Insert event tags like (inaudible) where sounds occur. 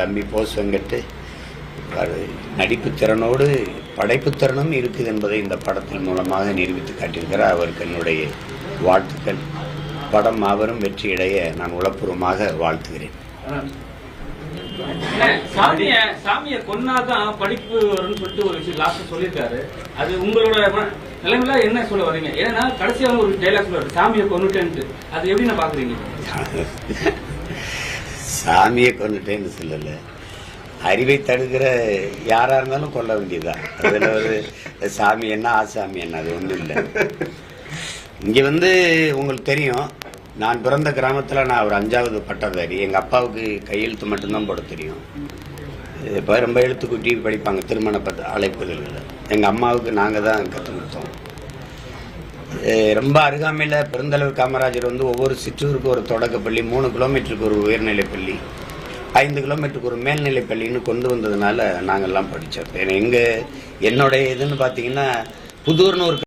தம்பி போஸ் வெங்கட்டு நடிப்பு திறனோடு படைப்பு திறனும் இருக்குது என்பதை இந்த படத்தின் மூலமாக நிரூபித்து காட்டியிருக்கிறார். அவருக்கு என்னுடைய வாழ்த்துக்கள். படம் மாபெரும் வெற்றியடைய நான் உளப்பூர்வமாக வாழ்த்துகிறேன். சாமிய சாமிய கொன்னாதான் படிப்பு வரும்னு சொல்லிட்டு ஒரு விஷயம் லாஸ்ட் சொல்லியிருக்காரு. அது உங்களோட நிலைமையில என்ன சொல்ல வரீங்க? ஏன்னா கடைசியா ஒரு டைலாக் சொல்லுவாரு சாமியை கொன்னுட்டேன்ட்டு. அது எப்படி நான் பாக்குறீங்க? (laughs) சாமியை கொண்டுட்டேன்னு சொல்லலை. அறிவை தடுக்கிற யாரா இருந்தாலும் கொல்ல வேண்டியதுதான். அதில் ஒரு சாமி என்ன ஆசாமி என்ன அது ஒன்றும் இல்லை. இங்கே வந்து உங்களுக்கு தெரியும் நான் பிறந்த கிராமத்தில் நான் ஒரு அஞ்சாவது பட்டதாரி. எங்கள் அப்பாவுக்கு கையெழுத்து மட்டும்தான் போட தெரியும். இப்போ ரொம்ப எழுத்து கூட்டி படிப்பாங்க திருமண பத்த அழைப்புதல்கள் எங்கள் அம்மாவுக்கு நாங்கள் தான் கற்றுக் ரொம்ப அருகாமையில் பெருந்தலைவர் காமராஜர் வந்து ஒவ்வொரு சிற்றூருக்கு ஒரு தொடக்கப்பள்ளி மூணு கிலோமீட்டருக்கு ஒரு உயர்நிலைப் பள்ளி ஐந்து கிலோமீட்டருக்கு ஒரு மேல்நிலைப் பள்ளின்னு கொண்டு வந்ததுனால நாங்கள்லாம் படித்தோம் எங்கள் என்னுடைய இதுன்னு பார்த்தீங்கன்னா புதூர்னு ஒரு